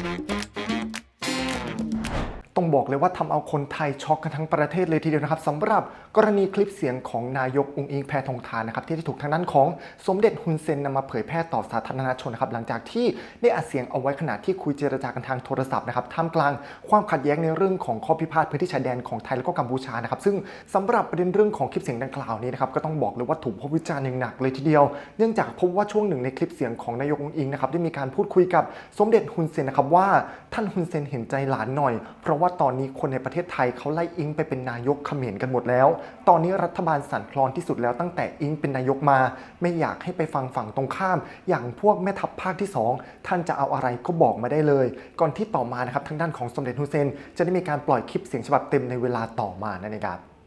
Thank you. บอกเลยว่าทำเอาคนไทยช็อกกันทั้งประเทศเลยทีเดียวนะครับสำหรับกรณีคลิปเสียงของนายกอุงอิงแพทองทานนะครับที่ได้ถูกทางด้านของสมเด็จฮุนเซนนำมาเผยแพร่ต่อสาธารณชนนะครับหลังจากที่ได้อัดเสียงเอาไว้ขณะที่คุยเจรจากันทางโทรศัพท์นะครับท่ามกลางความขัดแย้งในเรื่องของข้อพิพาทพื้นที่ชายแดนของไทยและก็กัมพูชานะครับซึ่งสำหรับประเด็นเรื่องของคลิปเสียงดังกล่าวนี้นะครับก็ต้องบอกเลยว่าถูกพบวิจารณ์อย่างหนักเลยทีเดียว เนื่องจากพบว่าช่วงหนึ่งในคลิปเสียงของนายกอุงอิงนะครับได้มีการพูดคุยกับสมเด็จฮุนเซนนะครับว่าท่านฮุนเซนเห็นใจหลานหน่อย เพราะว่าตอนนี้คนในประเทศไทยเขาไล่อิงไปเป็นนายกเขมรกันหมดแล้ว ตอนนี้รัฐบาลสั่นคลอนที่สุดแล้วตั้งแต่อิงเป็นนายกมา ไม่อยากให้ไปฟังฝั่งตรงข้าม อย่างพวกแม่ทัพภาคที่ 2 ท่านจะเอาอะไรก็บอกมาได้เลย ก่อนที่ต่อมานะครับทางด้านของสมเด็จฮุเซน จะได้มีการปล่อยคลิปเสียงฉบับเต็มในเวลาต่อมานั่นเองครับ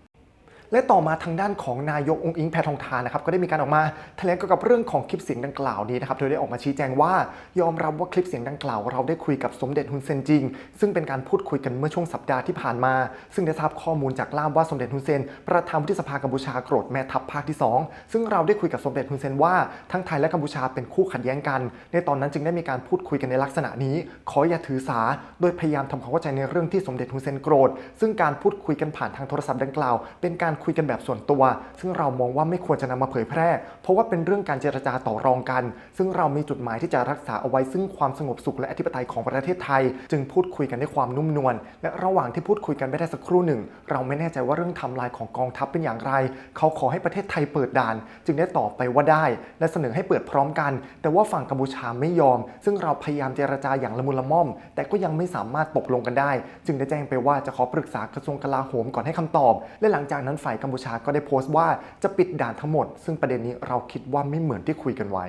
และต่อมาทางด้านของนายกองค์อิงแพทองทานนะครับก็ได้มีการออกมาแถลงเกี่ยวกับเรื่องของคลิปเสียงดังกล่าวนี้นะครับโดยได้ออกมาชี้แจงว่ายอมรับว่าคลิปเสียงดังกล่าว เราได้คุยกับสมเด็จฮุนเซนจริง ซึ่งเป็นการพูดคุยกันเมื่อช่วงสัปดาห์ที่ผ่านมา ซึ่งได้ทราบข้อมูลจากล่ามว่าสมเด็จฮุนเซน ประธานวุฒิสภากัมพูชาโกรธแม่ทัพภาคที่ 2 ซึ่งเราได้คุยกับสมเด็จฮุนเซนว่าทั้งไทยและกัมพูชาเป็นคู่ขัดแย้งกัน ในตอนนั้นจึงได้มีการพูดคุยกันในลักษณะนี้ ขออย่าถือสา โดยพยายามทำความเข้าใจในเรื่องที่สมเด็จฮุนเซนโกรธ ซึ่งการพูดคุยกันผ่านทางโทรศัพท์ดังกล่าว เป็นการคุยกันแบบส่วนตัว ซึ่งเรามองว่าไม่ควรจะนำมาเผยแพร่ เพราะว่าเป็นเรื่องการเจรจาต่อรองกัน ซึ่งเรามีจุดหมายที่จะรักษาเอาไว้ซึ่งความสงบสุขและอธิปไตยของประเทศไทย จึงพูดคุยกันด้วยความนุ่มนวลและระหว่างที่พูดคุยกันไม่ได้สักครู่หนึ่ง เราไม่แน่ใจว่าเรื่องทำลายของกองทัพเป็นอย่างไร เขาขอให้ประเทศไทยเปิดด่าน จึงได้ตอบไปว่าได้ และเสนอให้เปิดพร้อมกัน แต่ว่าฝั่งกัมพูชาไม่ยอม ซึ่งเราพยายามเจรจาอย่างละมุนละม่อม แต่ก็ยังไม่สามารถตกลงกันได้ จึงได้แจ้งไปว่าจะขอปรึกษากระทรวงกลาโหมก่อนให้คำตอบ และหลังจากนั้นฝ่ายกัมพูชาก็ได้โพสต์ว่าจะปิดด่านทั้งหมด ซึ่งประเด็นนี้เราคิดว่าไม่เหมือนที่คุยกันไว้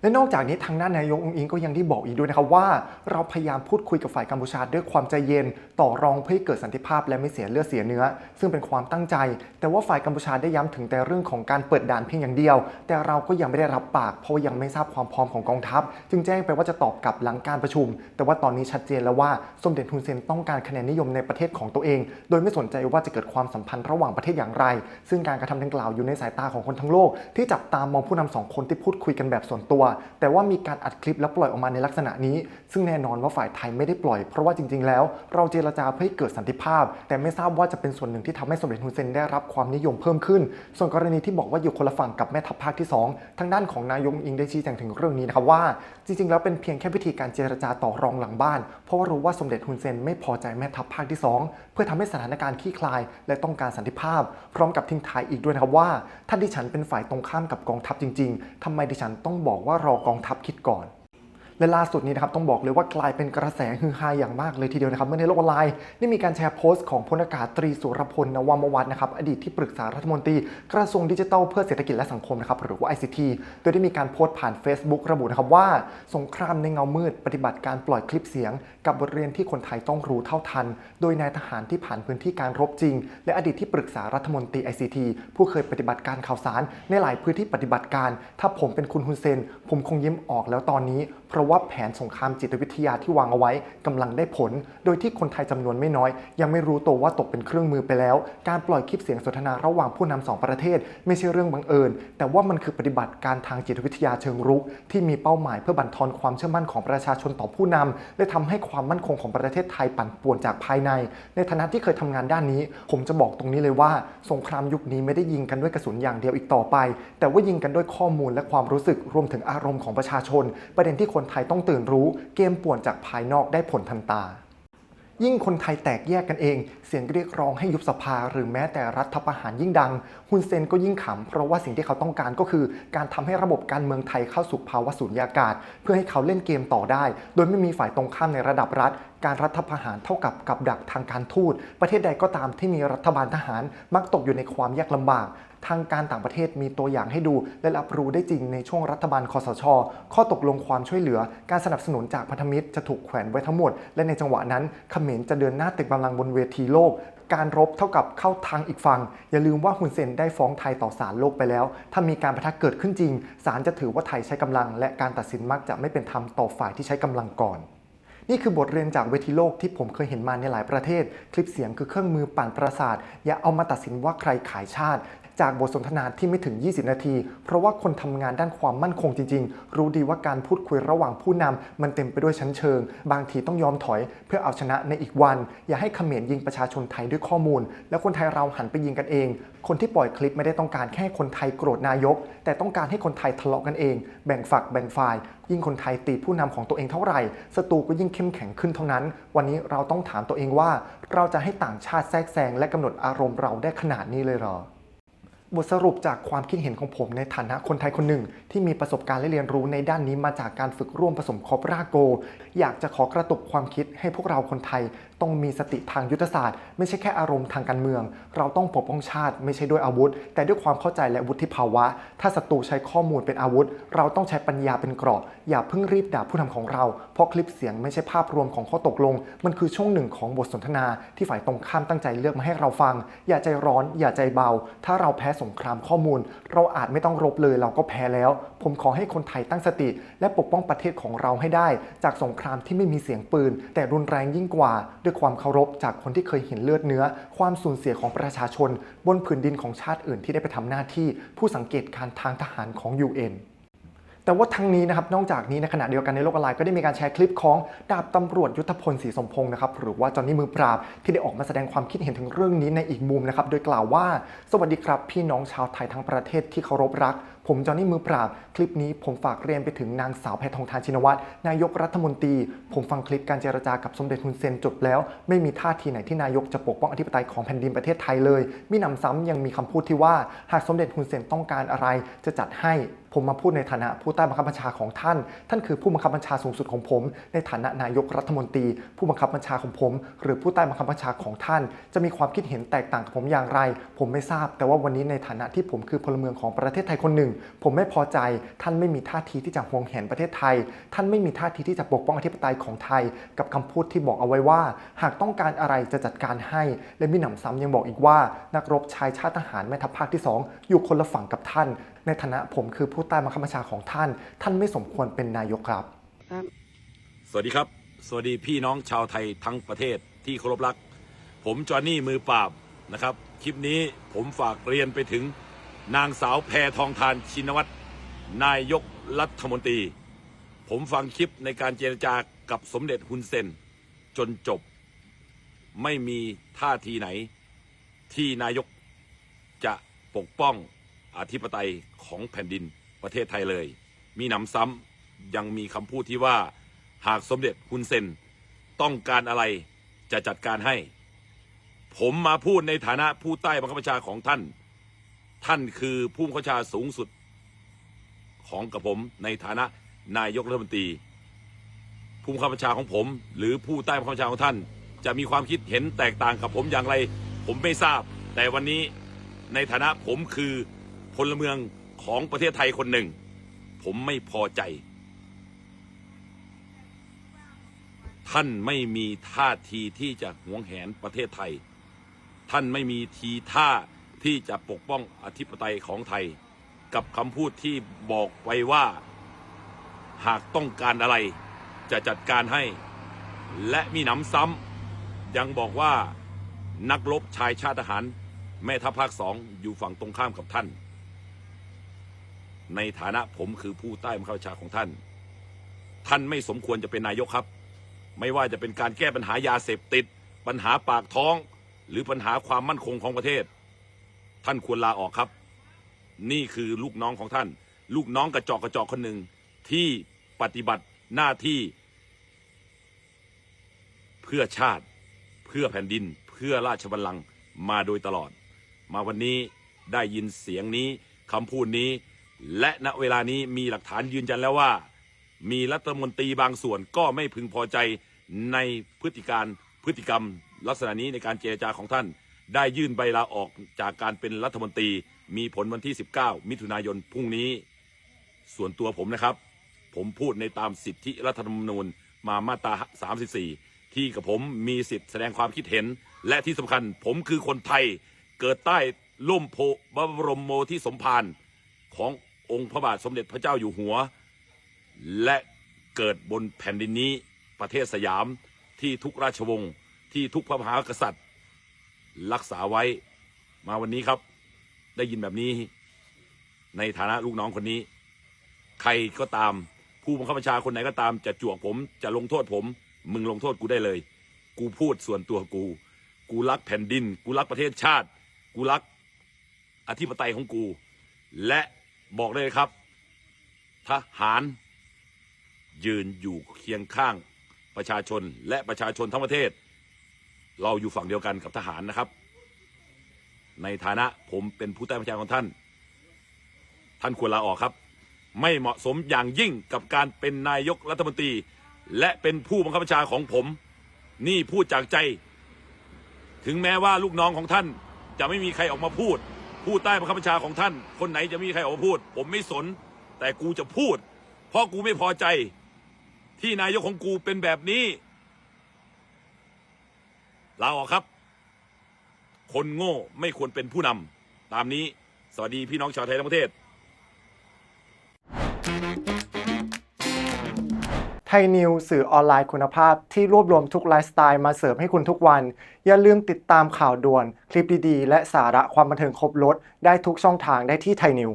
และนอกจากนี้ทางด้านนายกองอิงก็ยังได้บอกอีกด้วยนะครับว่าเราพยายามพูดคุยกับฝ่ายกัมพูชาด้วยความใจเย็น ต่อรองเพื่อให้เกิดสันติภาพและไม่เสียเลือดเสียเนื้อ ซึ่งเป็นความตั้งใจ แต่ว่าฝ่ายกัมพูชาได้ย้ำถึงแต่เรื่องของการเปิดด่านเพียงอย่างเดียว แต่เราก็ยังไม่ได้รับปาก เพราะยังไม่ทราบความพร้อมของกองทัพ จึงแจ้งไปว่าจะตอบกลับหลังการประชุม แต่ว่าตอนนี้ชัดเจนแล้วว่าสมเด็จฮุนเซนต้องการคะแนนนิยมในประเทศของตัวเอง โดยไม่สนใจว่าจะเกิดความสัมพันธ์ระหว่างประเทศอย่างไร ซึ่งการกระทำดังกล่าวอยู่ในสายตาของคนทั้งโลก ที่จับตามองผู้นำสองคนที่พูดคุยกันแบบส่วนตัวแต่ว่ามีการอัดคลิปแล้วปล่อยออกมาในลักษณะนี้ ซึ่งแน่นอนว่าฝ่ายไทยไม่ได้ปล่อย เพราะว่าจริง ๆ แล้ว เราเจรจาเพื่อให้เกิดสันติภาพ แต่ไม่ทราบว่าจะเป็นส่วนหนึ่งที่ทำให้สมเด็จฮุนเซนได้รับความนิยมเพิ่มขึ้น ส่วนกรณีที่บอกว่าอยู่คนละฝั่งกับแม่ทัพภาคที่ 2 ทางด้านของนายกอิงได้ชี้แจงถึงเรื่องนี้นะครับว่า จริง ๆ แล้วเป็นเพียงแค่วิธีการเจรจาต่อรองหลังบ้าน เพราะว่ารู้ว่าสมเด็จฮุนเซนไม่พอใจแม่ทัพภาคที่ 2 เพื่อทำให้สถานการณ์คลี่คลาย และต้องการสันติภาพ พร้อมกับทิ้งท้ายอีกด้วยนะครับว่า ถ้าดิฉันเป็นฝ่ายตรงข้ามกับกองทัพจริง ๆทำไมดิฉันต้องบอกว่ารอกองทัพคิดก่อน และล่าสุดนี้นะครับต้องบอกเลยว่ากลายเป็นกระแสฮือฮาอย่างมากเลยทีเดียวนะครับเมื่อในโลกออนไลน์ได้มีการแชร์โพสต์ของพลอากาศตรีสุรพลนวามวัฒน์นะครับอดีตที่ปรึกษารัฐมนตรี กระทรวงดิจิทัลเพื่อเศรษฐกิจและสังคมนะครับหรือว่า ICT โดยได้มีการโพสต์ผ่าน Facebook ระบุนะครับว่า สงครามในเงามืดปฏิบัติการปล่อยคลิปเสียง กับบทเรียนที่คนไทยต้องรู้เท่าทัน โดยนายทหารที่ผ่านพื้นที่การรบจริง และอดีตที่ปรึกษารัฐมนตรี ICT ผู้เคยปฏิบัติการข่าวสารในหลายพื้นที่ปฏิบัติการ ถ้าผมเป็นคุณฮุนเซน ผมคงยิ้มออกแล้วตอนนี้เพราะว่าแผนสงครามจิตวิทยาที่วางเอาไว้กำลังได้ผล โดยที่คนไทยจำนวนไม่น้อย ยังไม่รู้ตัวว่าตกเป็นเครื่องมือไปแล้ว การปล่อยคลิปเสียงสนทนาระหว่างผู้นำสองประเทศ ไม่ใช่เรื่องบังเอิญ แต่ว่ามันคือปฏิบัติการทางจิตวิทยาเชิงรุก ที่มีเป้าหมายเพื่อบั่นทอนความเชื่อมั่นของประชาชนต่อผู้นำและทำให้ความมั่นคงของประเทศไทยปั่นป่วนจากภายใน ในฐานะที่เคยทำงานด้านนี้ ผมจะบอกตรงนี้เลยว่า สงครามยุคนี้ไม่ได้ยิงกันด้วยกระสุนอย่างเดียวอีกต่อไป แต่ว่ายิงกันด้วยข้อมูลและความรู้สึกรวมถึงอารมณ์ของประชาชน ประเด็นที่คนไทยต้องตื่นรู้เกมป่วนจากภายนอกได้ผลทันตา ยิ่งคนไทยแตกแยกกันเอง เสียงเรียกร้องให้ยุบสภา หรือแม้แต่รัฐประหารยิ่งดังฮุนเซนก็ยิ่งขำเพราะว่าสิ่งที่เขาต้องการก็คือ การทำให้ระบบการเมืองไทยเข้าสู่ภาวะสูญญากาศ เพื่อให้เขาเล่นเกมต่อได้ โดยไม่มีฝ่ายตรงข้ามในระดับรัฐ การรัฐประหารเท่ากับกับดักทางการทูตประเทศใดก็ตามที่มีรัฐบาลทหารมักตกอยู่ในความยากลำบาก ทางการต่างประเทศมีตัวอย่างให้ดู และรับรู้ได้จริงในช่วงรัฐบาลคอสช ข้อตกลงความช่วยเหลือ การสนับสนุนจากพันธมิตรจะถูกแขวนไว้ทั้งหมด และในจังหวะนั้นเขมรจะเดินหน้าตึกกำลังบนเวทีโลกการรบเท่ากับเข้าทางอีกฝั่ง อย่าลืมว่าฮุนเซนได้ฟ้องไทยต่อศาลโลกไปแล้ว ถ้ามีการประทะเกิดขึ้นจริง ศาลจะถือว่าไทยใช้กำลัง และการตัดสินมักจะไม่เป็นธรรมต่อฝ่ายที่ใช้กำลังก่อนนี่คือบทเรียนจากเวทีโลกที่ผมเคยเห็นมาในหลายประเทศ คลิปเสียงคือเครื่องมือปั่นประสาท อย่าเอามาตัดสินว่าใครขายชาติ จากบทสนทนาที่ไม่ถึง 20 นาที เพราะว่าคนทำงานด้านความมั่นคงจริง ๆ รู้ดีว่าการพูดคุยระหว่างผู้นำมันเต็มไปด้วยชั้นเชิง บางทีต้องยอมถอย เพื่อเอาชนะในอีกวัน อย่าให้เขมรยิงประชาชนไทยด้วยข้อมูล แล้วคนไทยเราหันไปยิงกันเอง คนที่ปล่อยคลิปไม่ได้ต้องการแค่คนไทยโกรธนายก แต่ต้องการให้คนไทยทะเลาะกันเอง แบ่งฝักแบ่งฝ่าย ยิ่งคนไทยตีผู้นำของตัวเองเท่าไหร่ศัตรูก็ยิ่งเข้มแข็งขึ้นเท่านั้น วันนี้เราต้องถามตัวเองว่า เราจะให้ต่างชาติแทรกแซงและกำหนดอารมณ์เราได้ขนาดนี้เลยเหรอ บทสรุปจากความคิดเห็นของผมในฐานะคนไทยคนหนึ่ง ที่มีประสบการณ์และเรียนรู้ในด้านนี้มาจากการฝึกร่วมผสมคอปราโก อยากจะขอกระตุกความคิดให้พวกเราคนไทยต้องมีสติทางยุทธศาสตร์ ไม่ใช่แค่อารมณ์ทางการเมือง เราต้องปกป้องชาติไม่ใช่ด้วยอาวุธ แต่ด้วยความเข้าใจและวุฒิภาวะ ถ้าศัตรูใช้ข้อมูลเป็นอาวุธ เราต้องใช้ปัญญาเป็นเกราะ อย่าเพิ่งรีบด่าผู้นำของเรา เพราะคลิปเสียงไม่ใช่ภาพรวมของข้อตกลง มันคือช่วงหนึ่งของบทสนทนา ที่ฝ่ายตรงข้ามตั้งใจเลือกมาให้เราฟัง อย่าใจร้อน อย่าใจเบา ถ้าเราแพ้สงครามข้อมูล เราอาจไม่ต้องรบเลยเราก็แพ้แล้ว ผมขอให้คนไทยตั้งสติ และปกป้องประเทศของเราให้ได้ จากสงครามที่ไม่มีเสียงปืน แต่รุนแรงยิ่งกว่าด้วยความเคารพจากคนที่เคยเห็นเลือดเนื้อ ความสูญเสียของประชาชน บนผืนดินของชาติอื่นที่ได้ไปทำหน้าที่ ผู้สังเกตการทางทหารของ UN แต่ว่าทั้งนี้นะครับ นอกจากนี้ในขณะเดียวกันในโลกออนไลน์ก็ได้มีการแชร์คลิปของดาบตำรวจยุทธพลศรีสมพงศ์นะครับหรือว่าจอนนี่มือปราบที่ได้ออกมาแสดงความคิดเห็นถึงเรื่องนี้ในอีกมุมนะครับโดยกล่าวว่า สวัสดีครับ พี่น้องชาวไทยทั้งประเทศที่เคารพรัก ผมจอห์นนี่มือปราบ คลิปนี้ผมฝากเรียนไปถึงนางสาวแพทองทานชินวัตรนายกรัฐมนตรี ผมฟังคลิปการเจรจากับสมเด็จฮุนเซนจบแล้ว ไม่มีท่าทีไหนที่นายกจะปกป้องอธิปไตยของแผ่นดินประเทศไทยเลยมีหนำซ้ำยังมีคำพูดที่ว่า หากสมเด็จฮุนเซนต้องการอะไรจะจัดให้ผมมาพูดในฐานะผู้ใต้บังคับบัญชาของท่าน ท่านคือผู้บังคับบัญชาสูงสุดของผม ในฐานะนายกรัฐมนตรี ผู้บังคับบัญชาของผม หรือผู้ใต้บังคับบัญชาของท่าน จะมีความคิดเห็นแตกต่างกับผมอย่างไร ผมไม่ทราบ แต่ว่าวันนี้ในฐานะที่ผมคือพลเมืองของประเทศไทยคนหนึ่งผมไม่พอใจท่านไม่มีท่าทีที่จะห่วงแหนประเทศไทย ท่านไม่มีท่าทีที่จะปกป้องอธิปไตยของไทย กับคำพูดที่บอกเอาไว้ว่า หากต้องการอะไรจะจัดการให้ และมีหนำซ้ำยังบอกอีกว่า นักรบชายชาติทหารแม่ทัพภาคที่สองอยู่คนละฝั่งกับท่าน ในฐานะผมคือผู้ใต้บังคับบัญชาของท่าน ท่านไม่สมควรเป็นนายกครับครับ สวัสดีครับ สวัสดีพี่น้องชาวไทยทั้งประเทศที่เคารพรัก ผมจอห์นนี่มือปราบนะครับ คลิปนี้ผมฝากเรียนไปถึง นางสาวแพทองทานชินวัตรนายกรัฐมนตรี ผมฟังคลิปในการเจรจากับสมเด็จฮุนเซน จนจบ ไม่มีท่าทีไหน ที่นายกจะปกป้องอธิปไตยของแผ่นดินประเทศไทยเลย มีหนำซ้ำยังมีคำพูดที่ว่าหากสมเด็จฮุนเซน ต้องการอะไรจะจัดการให้ ผมมาพูดในฐานะผู้ใต้บังคับบัญชาของท่าน ท่านคือผู้บังคับชาสูงสุดของกับผมในฐานะนายกรัฐมนตรี ผู้บังคับบัญชาของผม หรือผู้ใต้บังคับบัญชาของท่าน จะมีความคิดเห็นแตกต่างกับผมอย่างไร ผมไม่ทราบ แต่วันนี้ในฐานะผมคือพลเมืองของประเทศไทยคนหนึ่ง ผมไม่พอใจ ท่านไม่มีท่าทีที่จะหวงแหนประเทศไทย ท่านไม่มีทีท่า ที่จะปกป้องอธิปไตยของไทย กับคำพูดที่บอกไว้ว่า หากต้องการอะไรจะจัดการให้ และมีหนำซ้ำยังบอกว่านักรบชายชาติทหาร แม่ทัพภาคสองอยู่ฝั่งตรงข้ามกับท่าน ในฐานะผมคือผู้ใต้บังคับบัญชาของท่าน ท่านไม่สมควรจะเป็นนายกครับ ไม่ว่าจะเป็นการแก้ปัญหายาเสพติด ปัญหาปากท้อง หรือปัญหาความมั่นคงของประเทศ ท่านควรลาออกครับ นี่คือลูกน้องของท่าน ลูกน้องกระจอกกระจอกคนหนึ่งที่ปฏิบัติหน้าที่ เพื่อชาติ เพื่อแผ่นดิน เพื่อราชบัลลังก์มาโดยตลอด มาวันนี้ได้ยินเสียงนี้คำพูดนี้ และณเวลานี้มีหลักฐานยืนยันแล้วว่า มีรัฐมนตรีบางส่วนก็ไม่พึงพอใจในพฤติการพฤติกรรม ลักษณะนี้ในการเจรจาของท่าน ได้ยื่นใบลาออกจากการเป็นรัฐมนตรี มีผลวันที่ 19 มิถุนายนพรุ่งนี้ ส่วนตัวผมนะครับ ผมพูดในตามสิทธิรัฐธรรมนูญมามาตรา 34 ที่กับผมมีสิทธิแสดงความคิดเห็น และที่สำคัญผมคือคนไทยเกิดใต้ล่มโพบรมโมที่สมภารขององค์พระบาทสมเด็จพระเจ้าอยู่หัว และเกิดบนแผ่นดินนี้ประเทศสยามที่ทุกราชวงศ์ที่ทุกพระมหากษัตริย์ รักษาไว้มาวันนี้ครับ ได้ยินแบบนี้ ในฐานะลูกน้องคนนี้ ใครก็ตามผู้บังคับบัญชาคนไหนก็ตามจะจวกผมจะลงโทษผม มึงลงโทษกูได้เลย กูพูดส่วนตัวกู กูรักแผ่นดิน กูรักประเทศชาติ กูรักอธิปไตยของกู และบอกเลยครับ ทหาร ยืนอยู่เคียงข้างประชาชนและประชาชนทั้งประเทศ เราอยู่ฝั่งเดียวกันกับทหารนะครับ ในฐานะผมเป็นผู้ใต้บัญชาของท่าน ท่านควรลาออกครับ ไม่เหมาะสมอย่างยิ่งกับการเป็นนายกรัฐมนตรี และเป็นผู้บังคับบัญชาของผม นี่พูดจากใจ ถึงแม้ว่าลูกน้องของท่านจะไม่มีใครออกมาพูด ผู้ใต้บังคับบัญชาของท่าน คนไหนจะไม่มีใครออกมาพูด ผมไม่สน แต่กูจะพูด เพราะกูไม่พอใจ ที่นายกของกูเป็นแบบนี้ ลาออกครับ คนโง่ไม่ควรเป็นผู้นำตามนี้ สวัสดีพี่น้องชาวไทยทั้งประเทศ ไทยนิวสื่อออนไลน์คุณภาพที่รวบรวมทุกไลฟ์สไตล์มาเสิร์ฟให้คุณทุกวัน อย่าลืมติดตามข่าวด่วน คลิปดีๆ และสาระความบันเทิงครบรถได้ทุกช่องทางได้ที่ไทยนิว